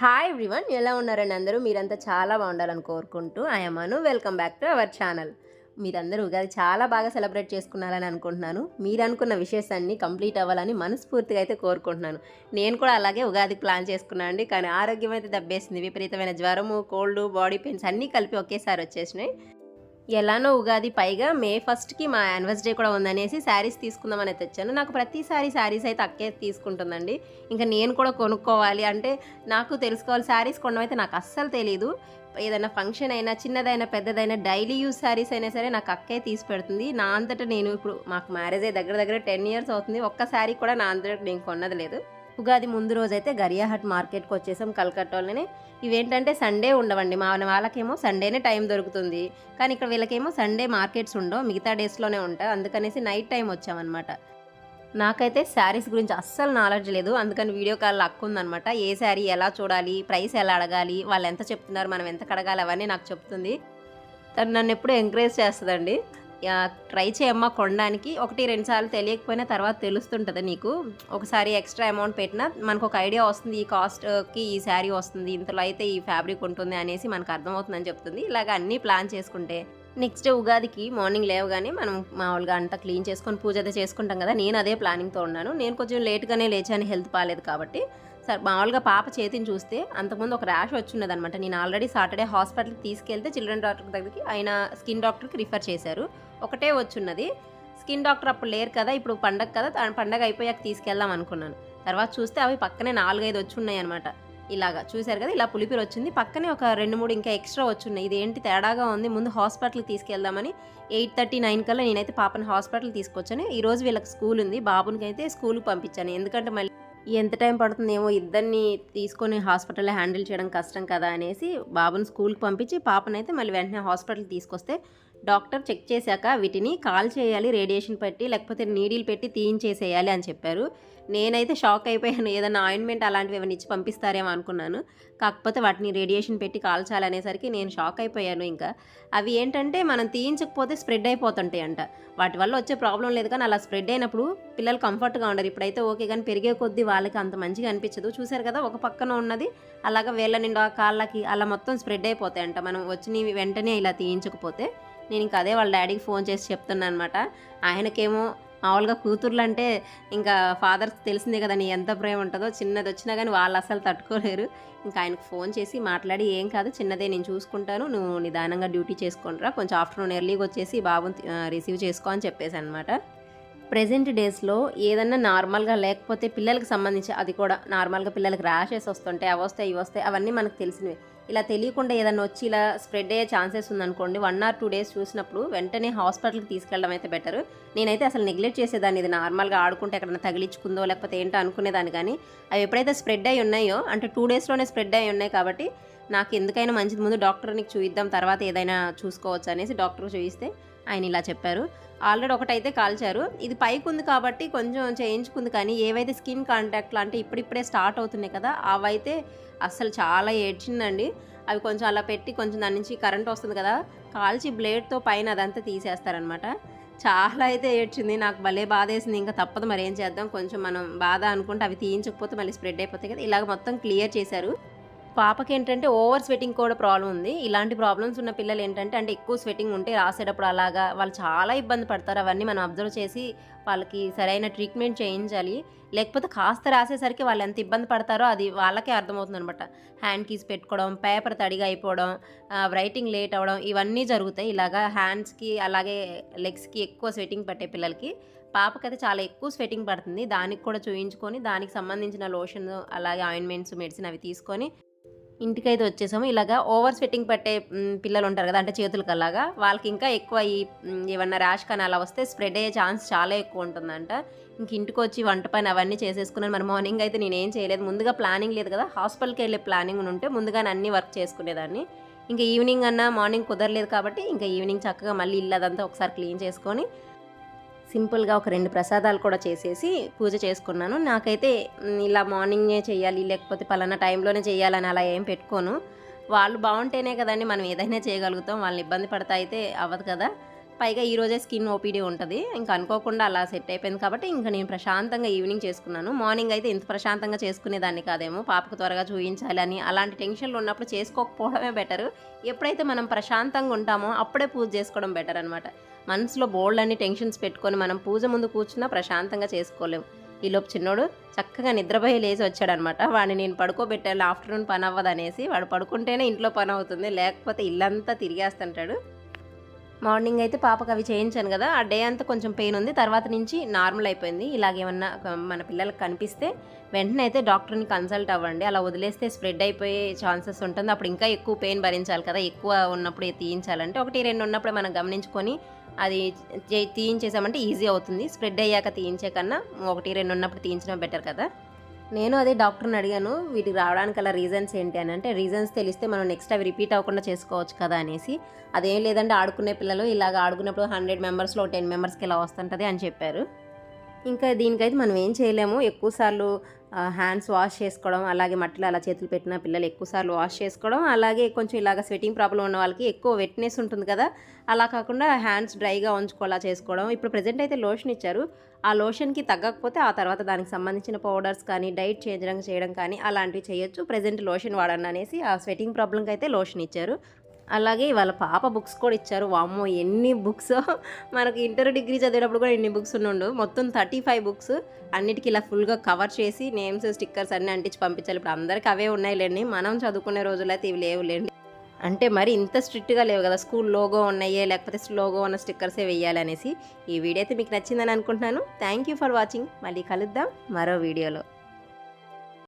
Hi everyone ఎలా ఉన్నారండి అందరూ? మీరంతా చాలా బాగుండాలని కోరుకుంటూ Anu welcome back to our channel మీరందరూ ఉగాది చాలా బాగా సెలబ్రేట్ చేసుకున్నారని అనుకుంటున్నాను. మీరు అనుకున్న విషయస్ అన్నీ కంప్లీట్ అవ్వాలని మనస్ఫూర్తిగా అయితే కోరుకుంటున్నాను. నేను కూడా అలాగే ఉగాది ప్లాన్ చేసుకున్నాను అండి. కానీ ఆరోగ్యం అయితే దెబ్బేసింది. విపరీతమైన జ్వరము కోల్డ్ బాడీ పెయిన్స్ అన్నీ కలిపి ఒకేసారి వచ్చేసినాయి. ఎలానో ఉగాది పైగా మే ఫస్ట్కి మా యానివర్సరీ కూడా ఉందనేసి శారీస్ తీసుకుందామని తెచ్చాను. నాకు ప్రతిసారి శారీస్ అయితే అక్కే తీసుకుంటుందండి. ఇంకా నేను కూడా కొనుక్కోవాలి అంటే నాకు తెలుసుకోవాలి శారీస్ కొనడం అయితే నాకు అస్సలు తెలియదు ఏదైనా ఫంక్షన్ అయినా చిన్నదైనా పెద్దదైనా డైలీ యూస్ శారీస్ అయినా సరే నాకు అక్కే తీసి పెడుతుంది. నా అంతటా నేను ఇప్పుడు మాకు మ్యారేజ్ అయ్యి దగ్గర దగ్గర టెన్ ఇయర్స్ అవుతుంది. ఒక్క శారీ కూడా నా అంతటా నేను కొన్నది లేదు. ఉగాది ముందు రోజైతే గరియాహట్ మార్కెట్కి వచ్చేసాం కలకట్టాలోనే ఇవేంటంటే సండే ఉండవండి. మా వాళ్ళకేమో సండేనే టైం దొరుకుతుంది. కానీ ఇక్కడ వీళ్ళకేమో సండే మార్కెట్స్ ఉండవు. మిగతా డేస్లోనే ఉంటాయి. అందుకనేసి నైట్ టైం వచ్చామన్నమాట. నాకైతే శారీస్ గురించి అస్సలు నాలెడ్జ్ లేదు. అందుకని వీడియో కాల్ ఉందనమాట ఏ శారీ ఎలా చూడాలి? ప్రైస్ ఎలా అడగాలి? వాళ్ళు ఎంత చెప్తున్నారు? మనం ఎంత కడగాలి? అవన్నీ నాకు చెప్తుంది. తను నన్ను ఎప్పుడు ఎంకరేజ్ చేస్తుందండి. ట్రై చేయమ్మా కొనడానికి. ఒకటి రెండు సార్లు తెలియకపోయినా తర్వాత తెలుస్తుంటుంది నీకు. ఒకసారి ఎక్స్ట్రా అమౌంట్ పెట్టినా మనకు ఒక ఐడియా వస్తుంది ఈ కాస్ట్కి ఈ శారీ వస్తుంది ఇంతలో అయితే ఈ ఫ్యాబ్రిక్ ఉంటుంది అనేసి మనకు అర్థమవుతుందని చెప్తుంది. ఇలాగ అన్నీ ప్లాన్ చేసుకుంటే నెక్స్ట్ ఉగాదికి మార్నింగ్ లేవగానే మనం మామూలుగా అంతా క్లీన్ చేసుకొని పూజ అయితే చేసుకుంటాం కదా నేను అదే ప్లానింగ్తో ఉన్నాను. నేను కొంచెం లేట్గానే లేచాను హెల్త్ బాగాలేదు కాబట్టి. సరే మామూలుగా పాప చేతిని చూస్తే అంతకుముందు ఒక ర్యాష్ వచ్చిన్నది అనమాట నేను ఆల్రెడీ సాటర్డే హాస్పిటల్కి తీసుకెళ్తే చిల్డ్రన్ డాక్టర్ దగ్గరికి ఆయన స్కిన్ డాక్టర్కి రిఫర్ చేశారు. ఒకటే వచ్చున్నది. స్కిన్ డాక్టర్ అప్పుడు లేరు కదా ఇప్పుడు పండగ కదా పండగ అయిపోయాక తీసుకెళ్దాం అనుకున్నాను. తర్వాత చూస్తే అవి పక్కనే నాలుగైదు వచ్చి ఉన్నాయి అనమాట ఇలాగా చూశారు కదా ఇలా పులిపిరి వచ్చింది. పక్కనే ఒక రెండు మూడు ఇంకా ఎక్స్ట్రా వచ్చున్నాయి. ఇది ఏంటి తేడాగా ఉంది ముందు హాస్పిటల్కి తీసుకెళ్దామని ఎయిట్ థర్టీ నైన్ కల్లా నేనైతే పాపని హాస్పిటల్ తీసుకొచ్చాను. ఈరోజు వీళ్ళకి స్కూల్ ఉంది బాబునికి అయితే స్కూల్కి పంపించాను. ఎందుకంటే మళ్ళీ ఎంత టైం పడుతుందేమో ఇద్దరిని తీసుకొని హాస్పిటల్లో హ్యాండిల్ చేయడం కష్టం కదా అనేసి బాబుని స్కూల్కి పంపించి పాపనైతే మళ్ళీ వెంటనే హాస్పిటల్కి తీసుకొస్తే డాక్టర్ చెక్ చేశాక వీటిని కాల్ చేయాలి రేడియేషన్ పెట్టి లేకపోతే నీడిల్ పెట్టి తీయించేసేయాలి అని చెప్పారు. నేనైతే షాక్ అయిపోయాను. ఏదైనా ఆయింట్మెంట్ అలాంటివి ఏమైనా ఇచ్చి పంపిస్తారేమో అనుకున్నాను. కాకపోతే వాటిని రేడియేషన్ పెట్టి కాల్చాలనేసరికి నేను షాక్ అయిపోయాను ఇంకా. అవి ఏంటంటే మనం తీయించకపోతే స్ప్రెడ్ అయిపోతుంటాయి అంట. వాటి వల్ల వచ్చే ప్రాబ్లం లేదు కానీ అలా స్ప్రెడ్ అయినప్పుడు పిల్లలు కంఫర్ట్గా ఉండరు. ఇప్పుడైతే ఓకే కానీ పెరిగే కొద్దీ వాళ్ళకి అంత మంచిగా అనిపించదు. చూశారు కదా ఒక పక్కన ఉన్నది. అలాగా వేళ్ళ నిండా కాళ్ళకి అలా మొత్తం స్ప్రెడ్ అయిపోతాయంట. మనం వచ్చినవి వెంటనే ఇలా తీయించకపోతే. నేను ఇంకా అదే వాళ్ళ డాడీకి ఫోన్ చేసి చెప్తున్నాను అనమాట ఆయనకేమో మామూలుగా కూతుర్లు అంటే ఇంకా ఫాదర్కి తెలిసిందే కదా నీ ఎంత ప్రేమ ఉంటుందో చిన్నది వచ్చినా కానీ వాళ్ళు అసలు తట్టుకోలేరు. ఇంకా ఆయనకు ఫోన్ చేసి మాట్లాడి ఏం కాదు చిన్నదే నేను చూసుకుంటాను నువ్వు నిదానంగా డ్యూటీ చేసుకుంటారా కొంచెం ఆఫ్టర్నూన్ ఎర్లీగా వచ్చేసి బాబుని రిసీవ్ చేసుకో అని చెప్పేసి అనమాట ప్రజెంట్ డేస్లో ఏదన్నా నార్మల్గా లేకపోతే పిల్లలకి సంబంధించి అది కూడా నార్మల్గా పిల్లలకి ర్యాషెస్ వస్తుంటాయి అవి వస్తాయి ఇవి వస్తాయి అవన్నీ మనకు తెలిసినవి. ఇలా తెలియకుండా ఏదైనా వచ్చి ఇలా స్ప్రెడ్ అయ్యే ఛాన్సెస్ ఉందనుకోండి వన్ ఆర్ టూ డేస్ చూసినప్పుడు వెంటనే హాస్పిటల్కి తీసుకెళ్ళడం అయితే బెటర్. నేనైతే అసలు నెగ్లెక్ట్ చేసేదాన్ని ఇది నార్మల్గా ఆడుకుంటే ఎక్కడైనా తగిలించుకుందో లేకపోతే ఏంటో అనుకునేదాన్ని కానీ అవి ఎప్పుడైతే స్ప్రెడ్ అయి ఉన్నాయో అంటే టూ డేస్లోనే స్ప్రెడ్ అయి ఉన్నాయి కాబట్టి నాకు ఎందుకైనా మంచిది ముందు డాక్టర్ని చూయిద్దాం తర్వాత ఏదైనా చూసుకోవచ్చు అనేసి డాక్టర్ చూయిస్తే ఆయన ఇలా చెప్పారు. ఆల్రెడీ ఒకటైతే కాల్చారు. ఇది పైకి ఉంది కాబట్టి కొంచెం చేయించుకుంది. కానీ ఏవైతే స్కిన్ కాంటాక్ట్లు అంటే ఇప్పుడిప్పుడే స్టార్ట్ అవుతున్నాయి కదా అవైతే అసలు చాలా ఏడ్చిందండి. అవి కొంచెం అలా పెట్టి కొంచెం దాని నుంచి కరెంట్ వస్తుంది కదా కాల్చి బ్లేడ్తో పైన అదంతా తీసేస్తారనమాట చాలా అయితే ఏడ్చింది. నాకు భలే బాధ వేసింది ఇంకా తప్పదు మరి ఏం చేద్దాం. కొంచెం మనం బాధ అనుకుంటే అవి తీయించకపోతే మళ్ళీ స్ప్రెడ్ అయిపోతాయి కదా. ఇలాగ మొత్తం క్లియర్ చేశారు. పాపకి ఏంటంటే ఓవర్ స్వెటింగ్ కూడా ప్రాబ్లం ఉంది. ఇలాంటి ప్రాబ్లమ్స్ ఉన్న పిల్లలు ఏంటంటే అంటే ఎక్కువ స్వెటింగ్ ఉంటే రాసేటప్పుడు అలాగా వాళ్ళు చాలా ఇబ్బంది పడతారు. అవన్నీ మనం అబ్జర్వ్ చేసి వాళ్ళకి సరైన ట్రీట్మెంట్ చేయించాలి. లేకపోతే కాస్త రాసేసరికి వాళ్ళు ఎంత ఇబ్బంది పడతారో అది వాళ్ళకే అర్థమవుతుంది అనమాట హ్యాండ్ కీస్ పెట్టుకోవడం పేపర్ తడిగా అయిపోవడం రైటింగ్ లేట్ అవ్వడం ఇవన్నీ జరుగుతాయి. ఇలాగా హ్యాండ్స్కి అలాగే లెగ్స్కి ఎక్కువ స్వెటింగ్ పట్టే పిల్లలకి పాపకైతే చాలా ఎక్కువ స్వెటింగ్ పడుతుంది. దానికి కూడా చూయించుకొని దానికి సంబంధించిన లోషన్ అలాగే ఆయింట్మెంట్స్ మెడిసిన్ అవి తీసుకొని ఇంటికైతే వచ్చేసాము. ఇలాగా ఓవర్ స్వెట్టింగ్ పెట్టే పిల్లలు ఉంటారు కదా అంటే చేతులకు అలాగా వాళ్ళకి ఇంకా ఎక్కువ ఈ ఏమన్నా ర్యాష్ కానీ అలా వస్తే స్ప్రెడ్ అయ్యే ఛాన్స్ చాలా ఎక్కువ ఉంటుందంట ఇంక ఇంటికి వచ్చి వంట పైన అవన్నీ చేసేసుకున్నాను. మరి మార్నింగ్ అయితే నేనేం చేయలేదు. ముందుగా ప్లానింగ్ లేదు కదా హాస్పిటల్కి వెళ్ళే ప్లానింగ్ ఉంటే ముందుగానే అన్ని వర్క్ చేసుకునేదాన్ని. ఇంకా ఈవినింగ్ అన్నా మార్నింగ్ కుదరలేదు కాబట్టి ఇంకా ఈవినింగ్ చక్కగా మళ్ళీ ఇల్లు అదంతా ఒకసారి క్లీన్ చేసుకొని సింపుల్గా ఒక రెండు ప్రసాదాలు కూడా చేసేసి పూజ చేసుకున్నాను. నాకైతే ఇలా మార్నింగే చేయాలి లేకపోతే పలానా టైంలోనే చేయాలని అలా ఏం పెట్టుకోను. వాళ్ళు బాగుంటేనే కదండి మనం ఏదైనా చేయగలుగుతాం వాళ్ళని ఇబ్బంది పడతా అయితే అవ్వదు కదా. పైగా ఈరోజే స్కిన్ ఓపీడీ ఉంటుంది. ఇంకా అనుకోకుండా అలా సెట్ అయిపోయింది కాబట్టి ఇంకా నేను ప్రశాంతంగా ఈవినింగ్ చేసుకున్నాను. మార్నింగ్ అయితే ఇంత ప్రశాంతంగా చేసుకునేదాన్ని కాదేమో. పాపకు త్వరగా చూపించాలి అని అలాంటి టెన్షన్లు ఉన్నప్పుడు చేసుకోకపోవడమే బెటర్. ఎప్పుడైతే మనం ప్రశాంతంగా ఉంటామో అప్పుడే పూజ చేసుకోవడం బెటర్ అనమాట మనసులో బోల్డ్ అన్ని టెన్షన్స్ పెట్టుకొని మనం పూజ ముందు కూర్చున్నా ప్రశాంతంగా చేసుకోలేము ఈలోపు చిన్నోడు చక్కగా నిద్రపోయి లేచి వచ్చాడనమాట వాడిని నేను పడుకోబెట్టాను ఆఫ్టర్నూన్ పని అవ్వదు అనేసి వాడు పడుకుంటేనే ఇంట్లో పని అవుతుంది. లేకపోతే ఇల్లంతా తిరిగేస్తుంటాడు. మార్నింగ్ అయితే పాపకు అవి చేయించాను కదా ఆ డే అంతా కొంచెం పెయిన్ ఉంది. తర్వాత నుంచి నార్మల్ అయిపోయింది. ఇలాగేమన్నా మన పిల్లలకు కనిపిస్తే వెంటనే అయితే డాక్టర్ని కన్సల్ట్ అవ్వండి. అలా వదిలేస్తే స్ప్రెడ్ అయిపోయే ఛాన్సెస్ ఉంటుంది. అప్పుడు ఇంకా ఎక్కువ పెయిన్ భరించాలి కదా ఎక్కువ ఉన్నప్పుడు తీయించాలంటే ఒకటి రెండు ఉన్నప్పుడు మనం గమనించుకొని అది తీయించేసామంటే ఈజీ అవుతుంది. స్ప్రెడ్ అయ్యాక తీయించే కన్నా ఒకటి రెండు ఉన్నప్పుడు తీయించడం బెటర్ కదా. నేను అదే డాక్టర్ని అడిగాను వీటికి రావడానికి అలా రీజన్స్ ఏంటి? అని. అంటే రీజన్స్ తెలిస్తే మనం నెక్స్ట్ అవి రిపీట్ అవ్వకుండా చేసుకోవచ్చు కదా అనేసి. అదేం లేదంటే ఆడుకునే పిల్లలు ఇలాగ ఆడుకున్నప్పుడు హండ్రెడ్ మెంబర్స్లో టెన్ మెంబర్స్కి ఇలా వస్తుంటుంది అని చెప్పారు. ఇంకా దీనికైతే మనం ఏం చేయలేము. ఎక్కువసార్లు హ్యాండ్స్ వాష్ చేసుకోవడం అలాగే మట్టిలో అలా చేతులు పెట్టిన పిల్లలు ఎక్కువసార్లు వాష్ చేసుకోవడం అలాగే కొంచెం ఇలాగ స్వెటింగ్ ప్రాబ్లం ఉన్న వాళ్ళకి ఎక్కువ వెట్నెస్ ఉంటుంది కదా అలా కాకుండా హ్యాండ్స్ డ్రైగా ఉంచుకోవాలా చేసుకోవడం. ఇప్పుడు ప్రజెంట్ అయితే లోషన్ ఇచ్చారు. ఆ లోషన్కి తగ్గకపోతే ఆ తర్వాత దానికి సంబంధించిన పౌడర్స్ కానీ డైట్ చేంజ్ చేయడం కానీ అలాంటివి చేయొచ్చు. ప్రజెంట్ లోషన్ వాడండి అనేసి ఆ స్వెటింగ్ ప్రాబ్లంకి అయితే లోషన్ ఇచ్చారు. అలాగే వాళ్ళ పాప బుక్స్ కూడా ఇచ్చారు. వామ్మో ఎన్ని బుక్స్? మనకి ఇంటర్ డిగ్రీ చదివేటప్పుడు కూడా ఎన్ని బుక్స్ ఉండు మొత్తం థర్టీ ఫైవ్ బుక్స్. అన్నిటికీ ఇలా ఫుల్గా కవర్ చేసి నేమ్స్ స్టిక్కర్స్ అన్నీ అంటించి పంపించాలి. ఇప్పుడు అందరికీ అవే ఉన్నాయిలేండి. మనం చదువుకునే రోజులైతే ఇవి లేవులేండి. అంటే మరి ఇంత స్ట్రిక్ట్గా లేవు కదా? స్కూల్ లోగో ఉన్నాయే లేకపోతే లోగో ఉన్న స్టిక్కర్సే వేయాలి అనేసి. ఈ వీడియో అయితే మీకు నచ్చిందని అనుకుంటున్నాను. Thank you for watching. మళ్ళీ కలుద్దాం మరో వీడియోలో.